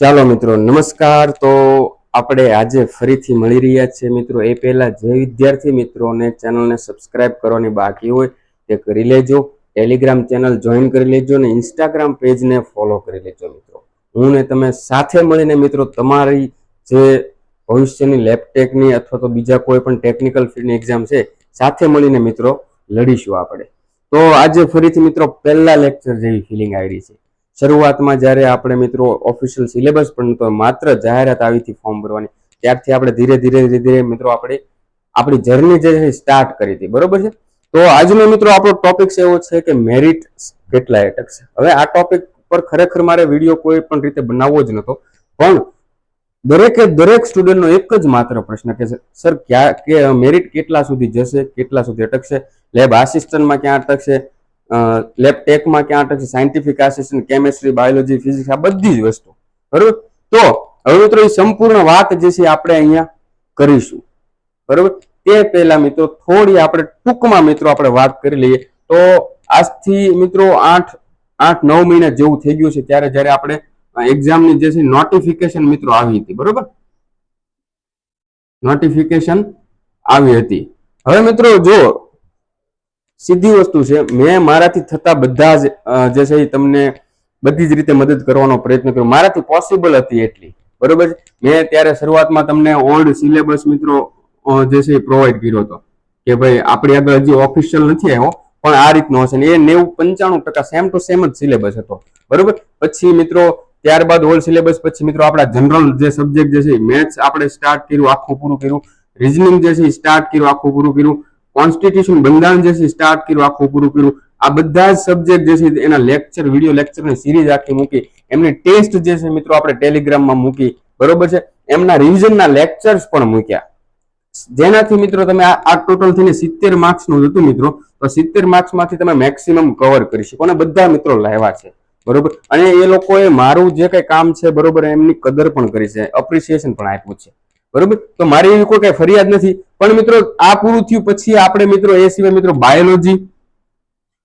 ચાલો મિત્રો, નમસ્કાર. તો આપણે આજે ફરીથી મળી રહ્યા છીએ મિત્રો, એ પહેલા જે વિદ્યાર્થી મિત્રોને ચેનલને સબસ્ક્રાઇબ કરવાની બાકી હોય, તે કરી લેજો. ટેલિગ્રામ ચેનલ જોઈન કરી લેજો ને ઇન્સ્ટાગ્રામ પેજને ફોલો કરી લેજો મિત્રો. હું ને તમે સાથે મળીને મિત્રો, તમારી જે ભવિષ્યની લેપટેકની અથવા તો બીજા કોઈ પણ ટેકનિકલ ફિલ્ડની એક્ઝામ છે, સાથે મળીને મિત્રો લડીશું આપણે. તો આજે ફરીથી મિત્રો, પહેલા લેક્ચર જેવી ફિલિંગ આવી છે. શરૂઆતમાં જ્યારે આપણે મિત્રો ઓફિશિયલ સિલેબસ પણ નહોતો માત્ર જાહેરાત આવી હતી ફોર્મ ભરવાની, ત્યારથી આપણે ધીરે ધીરે ધીરે ધીરે મિત્રો આપણી આપણી જર્ની જે છે સ્ટાર્ટ કરી હતી. બરોબર છે? તો આજનો મિત્રો આપણો ટોપિક એવો છે કે મેરિટ કેટલા અટકશે? હવે આ ટોપિક પર ખરેખર મારે વીડિયો કોઈ પણ રીતે બનાવવો જ નહોતો, પણ દરેકે, દરેક સ્ટુડન્ટનો એક જ માત્ર પ્રશ્ન કે સર, ક્યાં, કે મેરિટ કેટલા સુધી જશે, કેટલા સુધી અટકશે? લેબ આસિસ્ટન્ટમાં ક્યાં અટકશે? લેબ ટેકમાં ક્યાં અટકશે scientific assistant chemistry biology physics આ બધી જ વસ્તુ. બરોબર? તો હવે મિત્રો એ સંપૂર્ણ વાત જે છે આપણે અહીંયા કરીશું. બરોબર? તે પહેલા મિત્રો થોડી આપણે ટૂંકમાં મિત્રો આપણે વાત કરી લઈએ. તો આજથી મિત્રો આઠ આઠ, નવ મહિના જેવું થઈ ગયું છે. ત્યારે જ્યારે આપણે એક્ઝામની જે છે નોટિફિકેશન મિત્રો આવી હતી. બરોબર? નોટિફિકેશન આવી હતી. હવે મિત્રો જો સીધી વસ્તુ છે. મેં મારાથી થતા બધા જ જે છે એ તમને બધી જ રીતે મદદ કરવાનો પ્રયત્ન કર્યો. મારાથી પોસિબલ હતી એટલી. બરોબર છે? મેં ત્યારે શરૂઆતમાં તમને ઓલ્ડ સિલેબસ મિત્રો જે છે એ પ્રોવાઈડ કર્યો હતો. કે ભાઈ, આપણી આગળ હજી ઓફિશિયલ નથી આવ્યો, પણ આ રીતનો હશે. ને એ નેવું પંચાણું ટકા સેમ ટુ સેમ જ સિલેબસ હતો. બરોબર? પછી મિત્રો, ત્યારબાદ ઓલ્ડ સિલેબસ પછી મિત્રો આપણા જનરલ જે સબ્જેક્ટ જે છે મેથ્સ આપણે સ્ટાર્ટ કર્યું, આખું પૂરું કર્યું. રિઝનિંગ જે છે સ્ટાર્ટ કર્યું, આખું પૂરું કર્યું. કોન્સ્ટિટ્યુશન બંધારણ જે છે સ્ટાર્ટ કર્યું, આખું પૂરું કર્યું. આ બધા જ સબ્જેક્ટ જે છે એના લેક્ચર વીડિયો લેક્ચરની સિરીઝ આખી મૂકી. એમની ટેસ્ટ જે છે મિત્રો આપણે ટેલિગ્રામમાં મૂકી. બરોબર છે? એમના રિવિઝનના લેક્ચર્સ પણ મૂક્યા. જેનાથી મિત્રો તમે આ ટોટલ થઈને સિત્તેર માર્ક્સનું હતું મિત્રો. તો સિત્તેર માર્ક્સમાંથી તમે મેક્સિમમ કવર કરી શકો. અને બધા મિત્રો લાવ્યા છે. બરોબર? અને એ લોકોએ મારું જે કઈ કામ છે, બરોબર, એમની કદર પણ કરી છે. એપ્રિસિએશન પણ આપ્યું છે. બરોબર? તો મારી એવી કોઈ કઈ ફરિયાદ નથી. પણ મિત્રો, આ પૂરું થયું પછી આપણે મિત્રો, એ સિવાય મિત્રો બાયોલોજી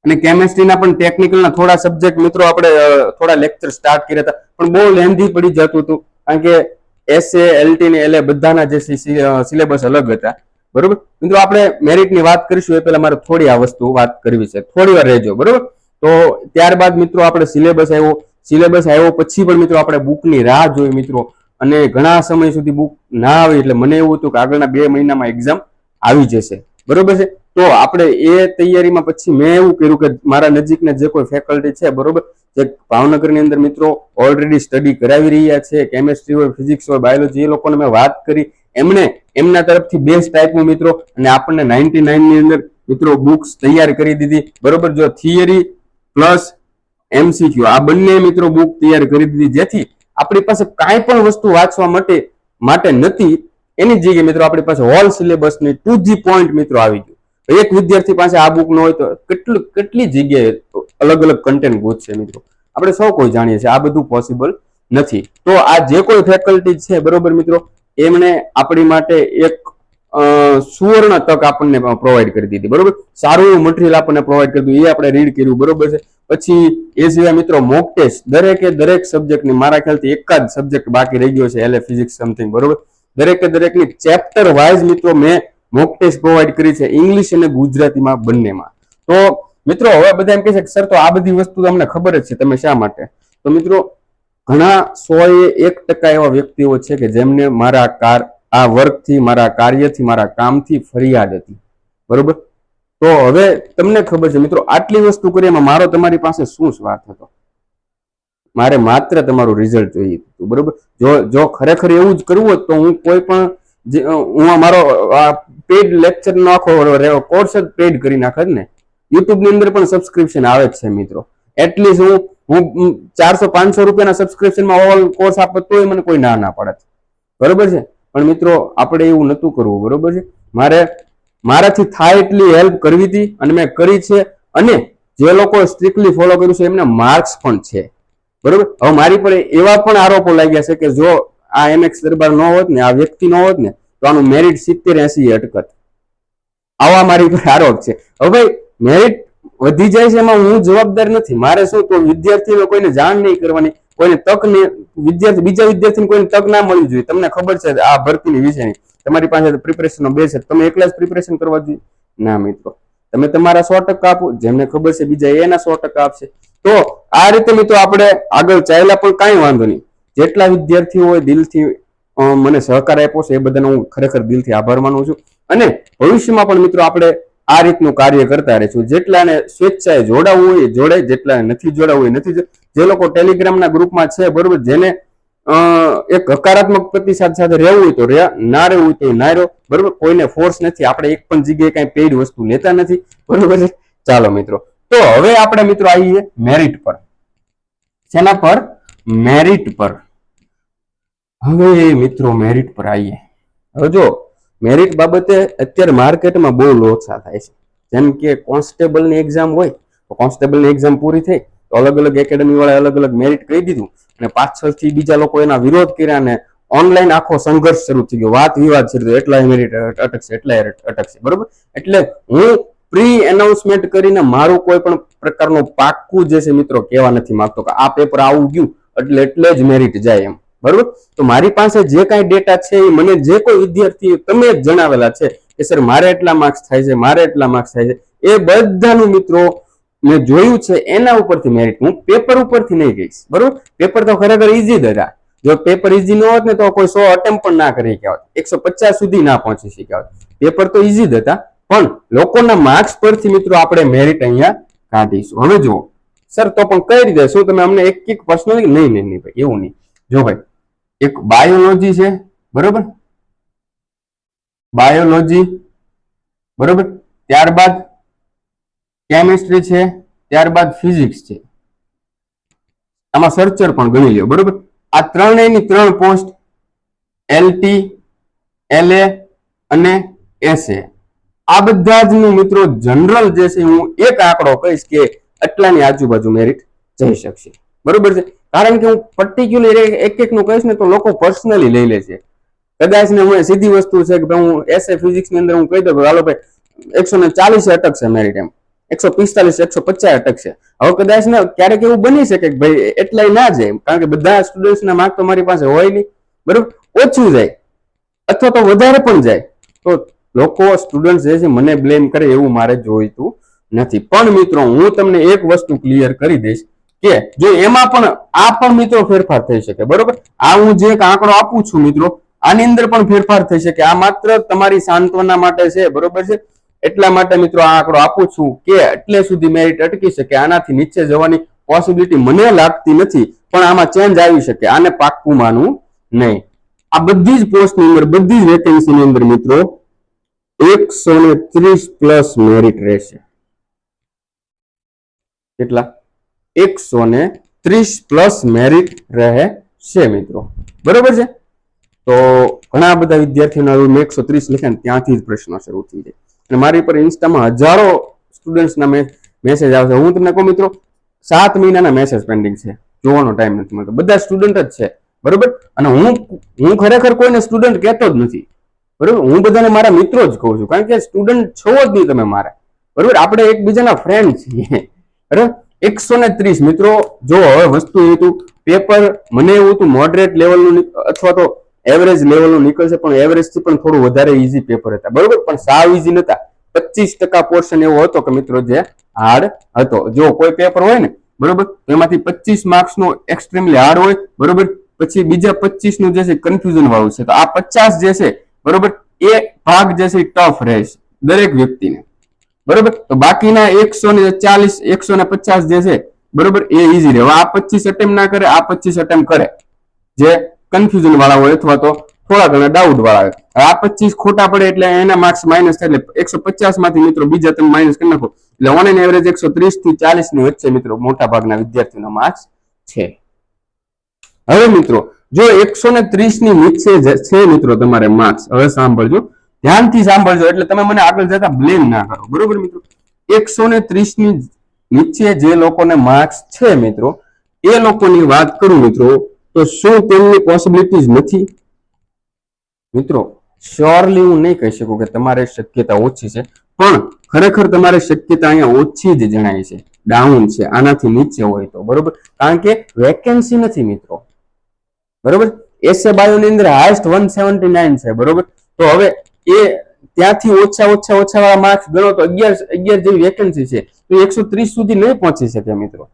અને કેમેસ્ટ્રીના પણ ટેકનિકલના થોડા સબ્જેક્ટ મિત્રો આપણે થોડા લેક્ચર સ્ટાર્ટ કર્યા હતા. પણ બહુ લેન્ધી પડી જતું હતું. કારણ કે એસએ એલટી ને એલએ બધાના જે સિલેબસ અલગ હતા. બરોબર? મિત્રો, આપણે મેરિટની વાત કરીશું. એ પહેલા મારે થોડી આ વસ્તુ વાત કરવી છે. થોડી વાર રહેજો. બરોબર? તો ત્યારબાદ મિત્રો, આપણે સિલેબસ આવ્યો. સિલેબસ આવ્યો પછી પણ મિત્રો, આપણે બુકની રાહ જોઈ મિત્રો. અને ઘણા સમય સુધી બુક ના આવી એટલે મને એવું હતું કે આગળના બે મહિનામાં એક્ઝામ આવી જશે. બરોબર છે? તો આપણે એ તૈયારીમાં પછી મેં એવું કર્યું કે મારા નજીકના જે કોઈ ફેકલ્ટી છે, બરોબર? જે ભાવનગરની અંદર મિત્રો ઓલરેડી સ્ટડી કરાવી રહ્યા છે કેમેસ્ટ્રી હોય ફિઝિક્સ હોય બાયોલોજી એ લોકોને મેં વાત કરી. એમણે એમના તરફથી બેસ્ટ ટાઈપનું મિત્રો અને આપણને નાઇન્ટી નાઇનની અંદર મિત્રો બુક્સ તૈયાર કરી દીધી. બરોબર? જો થિયરી પ્લસ એમસીક્યુ આ બંને મિત્રો બુક તૈયાર કરી દીધી. જેથી આપણી પાસે કાંઈ પણ વસ્તુ વાંચવા માટે માટે નથી. એની જગ્યાએ મિત્રો આપણી પાસે હોલ સિલેબસની ટુ જી પોઈન્ટ મિત્રો આવી ગયું. એક વિદ્યાર્થી પાસે આ બુક ન હોય તો કેટલું, કેટલી જગ્યાએ અલગ અલગ કન્ટેન્ટ ગોતશે મિત્રો? આપણે સૌ કોઈ જાણીએ છીએ, આ બધું પોસિબલ નથી. તો આ જે કોઈ ફેકલ્ટી છે, બરોબર મિત્રો, એમણે આપણી માટે એક સુવર્ણ તક આપણને પ્રોવાઈડ કરી દીધી, બરોબર? સારું એવું મટીરિયલ આપણને પ્રોવાઈડ કરી દીધું. એ આપણે રીડ કર્યું, બરોબર છે? પછી એ સિવાય મિત્રો મોક ટેસ્ટ દરેકે દરેક સબ્જેક્ટની મારા ખ્યાલથી એકાદ સબ્જેક્ટ બાકી રહી ગયો છે એટલે ફિઝિક્સ સમથિંગ બરોબર? દરેકે દરેકની ચેપ્ટર વાઇઝ મિત્રો મેં મોક ટેસ્ટ પ્રોવાઈડ કરી છે ઇંગ્લિશ અને ગુજરાતીમાં બંનેમાં. તો મિત્રો હવે બધા એમ કહે છે કે સર તો આ બધી વસ્તુ તમને ખબર જ છે, તમે શા માટે? તો મિત્રો ઘણા સો એ એક ટકા એવા વ્યક્તિઓ છે કે જેમને મારા કાર, આ વર્કથી મારા કાર્યથી, મારા કામથી ફરિયાદ હતી. બરોબર? તો હવે તમને ખબર છે, મિત્રો, આટલી વસ્તુ કરી એમાં મારો તમારી પાસે શું સ્વાર્થ હતો? મારે માત્ર તમારું રિઝલ્ટ જોઈએ હતું, બરોબર? જો જો ખરેખર એવું જ કરવું હોત તો હું કોઈ પણ હું મારો પેડ લેક્ચર નો આખો કોર્સ જ પેડ કરી નાખત ને? યુટ્યુબની અંદર પણ સબસ્ક્રિપ્શન આવે જ છે, મિત્રો. એટલીસ્ટ હું હું ચારસો પાંચસો રૂપિયાના સબસ્ક્રિપ્શનમાં ઓલ કોર્સ આપત તોય મને કોઈ ના ના પડત. બરોબર છે? પણ મિત્રો, આપણે એવું નતું કરવું, બરોબર છે? મારે મારાથી થાય એટલી હેલ્પ કરવી હતી અને મેં કરી છે અને જે લોકો સ્ટ્રિક્ટલી ફોલો કર્યું છે એમને માર્ક્સ પણ છે. બરોબર? હવે મારી પર એવા પણ આરોપો લાગ્યા છે કે જો આ એમએક્સ દરબાર ન હોત ને, આ વ્યક્તિ ન હોત ને, તો આનું મેરિટ સિત્તેર એસી અટકત. આવા મારી પર આરોપ છે. હવે ભાઈ મેરિટ વધી જાય છે એમાં હું જવાબદાર નથી. મારે શું તો વિદ્યાર્થીઓ કોઈને જાણ નહીં કરવાની, કોઈને તક ને વિદ્યાર્થી, બીજા વિદ્યાર્થીને કોઈને તક ના મળવી જોઈએ. તમને ખબર છે આ ભરતીની વિષયની તમારી પાસે પ્રિપરેશનનો બેસ છે તમે એકલા જ પ્રિપરેશન કરવા જોઈએ? ના મિત્રો. તમે તમારા સો ટકા આપો, જેમને ખબર છે બીજા એના સો ટકા આપશે. તો આ રીતે મિત્રો આપણે આગળ ચાલ્યા પણ કાંઈ વાંધો નહીં. જેટલા વિદ્યાર્થીઓ હોય, દિલથી મને સહકાર આપ્યો છે, એ બધાનો હું ખરેખર દિલથી આભાર માનું છું. અને ભવિષ્યમાં પણ મિત્રો આપણે આ રીતનું કાર્ય કરતા રહીશું. જેટલાને સ્વેચ્છાએ જોડાવવું હોય એ જોડાય જેટલાને નથી જોડાવવું હોય નથી જો- લોકો ટેલિગ્રામના ગ્રુપમાં છે, બરોબર, જેને એક હકારાત્મક પ્રતિસાદ સાથે રહેવું હોય તો રહ્યા, ના રહેવું હોય તો ના રહ્યો. બરોબર? કોઈને ફોર્સ નથી. આપણે એક પણ જગ્યાએ કઈ પેઇડ વસ્તુ લેતા નથી. બરોબર છે? ચાલો મિત્રો. તો હવે આપણે મિત્રો આવીએ મેરિટ પર. શેના પર? મેરિટ પર. હવે મિત્રો મેરિટ પર આવીએ. હવે જો મેરિટ બાબતે અત્યારે માર્કેટમાં બહુ લોચા થાય છે. જેમ કે કોન્સ્ટેબલની એક્ઝામ હોય, તો કોન્સ્ટેબલની એક્ઝામ પૂરી થઈ. તો અલગ અલગ એકેડમી વાળા અલગ અલગ મેરિટ કહી દીધું અને પાછળથી બીજા લોકો એના વિરોધ કર્યા અને ઓનલાઈન આખો સંઘર્ષ શરૂ થઈ ગયો. વાત વિવાદ શરૂ થયો એટલા મેરિટ અટકશે એટલા અટકશે. બરોબર? એટલે હું પ્રી એનાઉન્સમેન્ટ કરીને મારું કોઈ પણ પ્રકારનું પાક્કું જે છે મિત્રો કહેવા નથી માંગતો કે આ પેપર આવું ગયું એટલે એટલે જ મેરિટ જાય એમ. બરોબર? તો મારી પાસે જે કાંઈ ડેટા છે એ મને જે કોઈ વિદ્યાર્થી તમે જણાવેલા છે કે, સર, મારે એટલા માર્ક્સ થાય છે, મારે એટલા માર્ક્સ થાય છે. એ બધાનું મિત્રો મેં જોયું છે એના ઉપરથી મેરિટ હું પેપર ઉપરથી નહીં કહીશ. બરોબર? પેપર તો ખરેખર ઈઝી જ હતા. જો પેપર ઈઝી ન હોત ને તો કોઈ સો અટેમ્પ પણ ના કરી શક્યા હોત. એકસો પચાસ સુધી ના પહોંચી શક્યા હોત. પેપર તો ઈઝી જ હતા. પણ લોકોના માર્ક્સ પરથી મિત્રો આપણે મેરિટ અહીંયા કાઢીશું. હવે જુઓ. સર તો પણ કઈ રીતે? શું તમે અમને એક એક પર્સનલી નહીં નહીં નહીં ભાઈ, એવું નહીં. જો ભાઈ, એક બાયોલોજી છે. બરોબર? બાયોલોજી બરોબર? ત્યારબાદ કેમિસ્ટ્રી છે, ત્યારબાદ ફિઝિક્સ છે. આમાં સર્ચર પણ ગણી લ્યો, બરોબર? આ ત્રણેયની ત્રણ પોસ્ટ એલટી એલએ અને એસએ આ બધા જ નું મિત્રો જનરલ જે છે, હું એક આંકડો કહીશ કે આટલાની આજુબાજુ મેરિટ જઈ શકશે. બરોબર છે? કારણ કે હું પર્ટિક્યુલર એક એક નું કહીશ ને તો લોકો પર્સનલી લઈ લે છે. કદાચ ને હું સીધી વસ્તુ છે કે હું એસએ ફિઝિક્સની અંદર હું કહી દઉં હાલો ભાઈ, એકસો ને ચાલીસ અટકશે મેરિટ એમ. એકસો પિસ્તાલીસ, એકસો પચાસ અટકશે હવે કદાચ ને ક્યારેક એવું બની શકે કે ભાઈ એટલાય ના જાય, કારણ કે બધા સ્ટુડન્ટ્સના માર્ક તો મારી પાસે હોય નહીં. બરોબર? ઓછું જાય. અથવા તો વધારે પણ જાય. તો લોકો સ્ટુડન્ટ જે છે મને બ્લેમ કરે એવું મારે જોઈતું નથી. પણ મિત્રો, હું તમને એક વસ્તુ ક્લિયર કરી દઈશ કે જો એમાં પણ આ પણ મિત્રો ફેરફાર થઈ શકે, બરોબર? આ હું જે આંકડો આપું છું મિત્રો, આની અંદર પણ ફેરફાર થઈ શકે. આ માત્ર તમારી સાંત્વના માટે છે, બરોબર છે? એટલા માટે મિત્રો આ આંકડો આપું છું કે એટલે સુધી મેરિટ અટકી શકે, આનાથી નીચે જવાની પોસિબિલિટી મને લાગતી નથી, પણ આમાં ચેન્જ આવી શકે, આને પાક્કું માનવું નહીં. આ બધી જ પોસ્ટની અંદર, બધી જ વેકેન્સીની અંદર મિત્રો, એકસો ને ત્રીસ પ્લસ મેરિટ રહેશે. કેટલા? એકસો ને ત્રીસ પ્લસ મેરિટ રહે છે મિત્રો. બરોબર છે? તો ઘણા બધા વિદ્યાર્થીઓના રૂમ એકસો ત્રીસ લખ્યા ત્યાંથી જ પ્રશ્નો શરૂ થઈ જાય. અને મારી પર ઇન્સ્ટામાં હજારો સ્ટુડન્ટ્સના મેસેજ આવશે. હું તમને કહું મિત્રો, સાત મહિનાના મેસેજ પેન્ડિંગ છે. જોવાનો ટાઈમ નથી મળતો. બધા સ્ટુડન્ટ જ છે. બરોબર? અને હું હું ખરેખર કોઈને સ્ટુડન્ટ કહેતો જ નથી. બરોબર? હું બધાને મારા મિત્રો જ કહું છું. કારણ કે સ્ટુડન્ટ છો જ નહીં તમે મારા. બરોબર? આપણે એકબીજાના ફ્રેન્ડ છીએ. બરાબર? એકસો ને ત્રીસ મિત્રો, જો હવે વસ્તુ એ હતું પેપર મને એવું હતું મોડરેટ લેવલનું અથવા તો એવરેજ લેવલનું નીકળશે, પણ એવરેજથી પણ થોડું વધારે ઈઝી પેપર હતા. બરોબર? પણ સાવ ઇઝી નતા. પચીસ ટકા પોર્શન એવો હતો કે મિત્રો જે હાર્ડ હતો. જો કોઈ પેપર હોય ને, બરોબર? એમાંથી પચીસ માર્ક્સ નો એક્સ્ટ્રીમલી હાર્ડ હોય, બરોબર? પછી બીજા પચીસનું જે છે કન્ફ્યુઝન વાળું છે. તો આ પચાસ જે છે, બરોબર? એ ભાગ જે છે ટફ રહેશે દરેક વ્યક્તિને. બરોબર? તો બાકીના એકસો ને ચાલીસ, એકસો ને પચાસ જે છે, બરોબર? એ ઈઝી રહે આ પચીસ અટેમ્પ ના કરે, આ પચીસ અટેમ્પ કરે. જે કન્ફ્યુઝન વાળા હોય અથવા તો થોડા ઘણા ડાઉટ વાળા હોય. આ પચીસ ખોટા પડે એટલે એના માર્ક્સ માઇનસ થાય એટલે એકસો પચાસમાંથી મિત્રો બીજા તમે માઇનસ કરી નાખો. એટલે ઓન એન એવરેજ એકસો ત્રીસથી ચાલીસની વચ્ચે મિત્રો મોટા ભાગના વિદ્યાર્થીઓના માર્ક્સ છે. હવે મિત્રો, જો એકસો ને ત્રીસની નીચે છે મિત્રો તમારે માર્ક્સ હવે સાંભળજો. ધ્યાનથી સાંભળજો, એટલે તમે મને આગળ જતા બ્લેમ ના કરો. બરોબર મિત્રો? એકસો ને ત્રીસની નીચે જે લોકોને માર્ક્સ છે મિત્રો, એ લોકોની વાત કરું મિત્રો તો શું તેમની પોસિબિલિટીઝ નથી? મિત્રો શ્યોરલી હું નહીં કહી શકું કે તમારે શક્યતા ઓછી છે, પણ ખરેખર તમારે શક્યતા અહીંયા ઓછી જ જણાય છે. ડાઉન છે, આનાથી નીચે હોય તો, બરોબર? કારણ કે વેકેન્સી નથી મિત્રો. બરોબર? એસએ બાયોની અંદર હાઈસ્ટ વન સેવન્ટી નાઇન છે, બરોબર? તો હવે એ ત્યાંથી ઓછા ઓછા ઓછા વાળા માર્ક્સ ગણો તો અગિયાર અગિયાર જેવી વેકેન્સી છે. તો એકસો ત્રીસ સુધી નહીં પહોંચી શકે મિત્રો.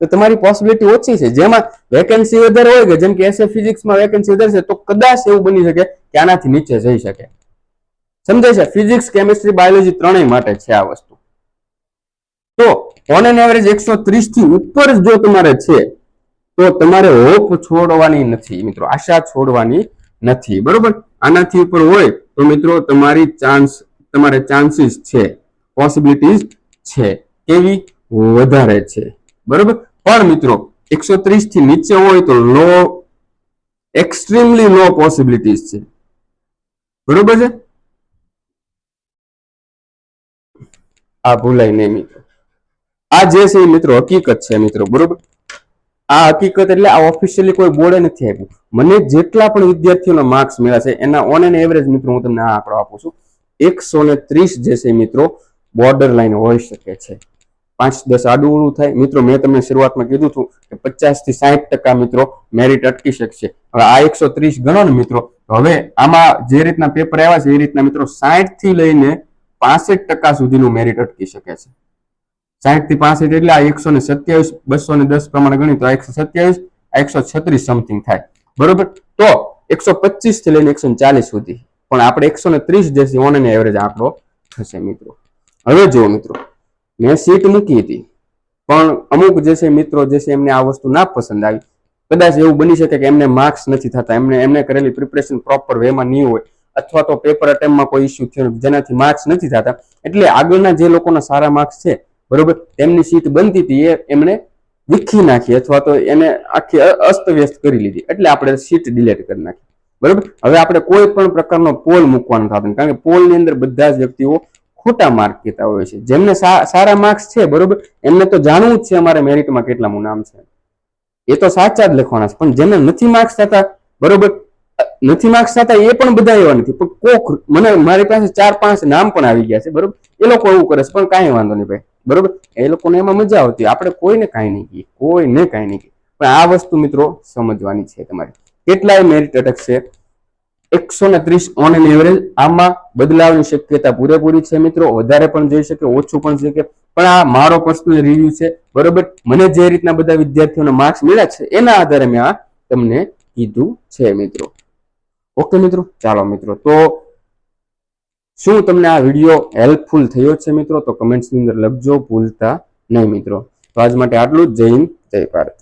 તો તમારી પોસિબિલિટી ઓછી છે. જેમાં વેકેન્સી વધારે હોય કે જેમ કે એસએ ફિઝિક્સમાં વેકેન્સી વધારે છે, તો કદાચ એવું બની શકે કે આનાથી નીચે જઈ શકે. સમજાય છે? ફિઝિક્સ કેમિસ્ટ્રી બાયોલોજી ત્રણેય માટે છે આ વસ્તુ. તો ઓન એન એવરેજ એકસો ત્રીસથી ઉપર જો તમારે છે, તો તમારે હોપ છોડવાની નથી મિત્રો. આશા છોડવાની નથી. બરોબર? આનાથી ઉપર હોય તો મિત્રો તમારી ચાન્સ તમારે ચાન્સીસ છે. પોસિબિલિટીઝ છે. કેવી? વધારે છે. બરોબર? પણ મિત્રો, એકસો ત્રીસથી નીચે હોય તો લો એક્સ્ટ્રીમલી લો પોસિબિલિટીઝ છે. બરોબર છે? આ ભૂલાય નહીં મિત્રો. આ જે છે મિત્રો હકીકત છે મિત્રો, બરોબર? આ હકીકત એટલે આ ઓફિશિયલી કોઈ બોર્ડે નથી આપ્યું. મને જેટલા પણ વિદ્યાર્થીઓના માર્ક્સ મળ્યા છે, એના ઓન એન એવરેજ મિત્રો હું તમને આ આંકડો આપું છું. એકસો ને ત્રીસ જે છે મિત્રો બોર્ડર લાઈન હોઈ શકે છે. પાંચ દસ આડું થાય. મિત્રો, મેં તમને શરૂઆતમાં કીધું હતું કે પચાસથી સાહીઠ ટકા મિત્રો મેરિટ અટકી શકશે. હવે આ એકસો ત્રીસ ગણો ને મિત્રો હવે આમાં જે રીતના પેપર આવ્યા છે, એ રીતના મિત્રો સાહીઠથી લઈને પાસઠ ટકા સુધીનું મેરિટ અટકી શકે છે. સાહીઠથી પાસઠ એટલે આ એકસો ને સત્યાવીસ, બસો ને દસ પ્રમાણે ગણી તો આ એકસો સત્યાવીસ, આ એકસો છત્રીસ સમથિંગ થાય. બરોબર? તો એકસો પચીસથી લઈને એકસો ચાલીસ સુધી. પણ આપણે એકસો ને ત્રીસ જે છે ઓન એવરેજ આંકડો થશે મિત્રો. હવે જુઓ મિત્રો મેં સીટ મૂકી હતી. પણ અમુક જે છે મિત્રો જે છે એમને આ વસ્તુ ના પસંદ આવી. કદાચ એવું બની શકે કે એમને માર્ક્સ નથી થતા. એમને એમને કરેલી પ્રિપરેશન પ્રોપર વેમાં નહીં હોય. અથવા તો પેપર અટેમ્પમાં કોઈ ઇસ્યુ થયો જેનાથી માર્ક્સ નથી થતા. એટલે આગળના જે લોકોના સારા માર્ક્સ છે, બરોબર, એમની સીટ બનતી હતી, એ એમણે વિખી નાખી અથવા તો એને આખી અસ્તવ્યસ્ત કરી લીધી. એટલે આપણે સીટ ડિલેટ કરી નાખી. બરોબર? હવે આપણે કોઈ પણ પ્રકારનો પોલ મૂકવાનો થતો કારણ કે પોલની અંદર બધા જ વ્યક્તિઓ ખોટા માર્ક કહેતા હોય છે. જેમને સારા માર્ક્સ છે, બરોબર? એમને તો જાણવું જ છે અમારે મેરિટમાં કેટલામું નામ છે. એ તો સાચા જ લખવાના છે. પણ જેમને નથી માર્ક્સ થતા, બરોબર? નથી માર્ક્સ થતા એ પણ બધા એવા નથી. પણ કોક મને, મારી પાસે ચાર પાંચ નામ પણ આવી ગયા છે, બરોબર? એ લોકો એવું કરે છે, પણ કાંઈ વાંધો નહીં ભાઈ, બરોબર? એ લોકોને એમાં મજા આવતી આપણે કોઈને કાંઈ નહીં કહીએ, કોઈને કાંઈ નહીં કહીએ. પણ આ વસ્તુ મિત્રો સમજવાની છે તમારે. કેટલાય મેરિટ અટકશે એકસો ને ત્રીસ ઓન એન એવરેજ આમાં બદલાવની શક્યતા પૂરેપૂરી છે મિત્રો. વધારે પણ જઈ શકે, ઓછું પણ જઈ શકે. પણ આ મારો પર્સનલ રિવ્યુ છે. બરોબર? મને જે રીતના બધા વિદ્યાર્થીઓના માર્ક્સ મળ્યા છે, એના આધારે મેં આ તમને કીધું છે મિત્રો. ઓકે મિત્રો? ચાલો મિત્રો, તો શું તમને આ વીડિયો હેલ્પફુલ થયો છે મિત્રો? તો કમેન્ટ્સની અંદર લખજો, ભૂલતા નહીં મિત્રો. તો આજ માટે આટલું જય હિન્દ, જય ભારત.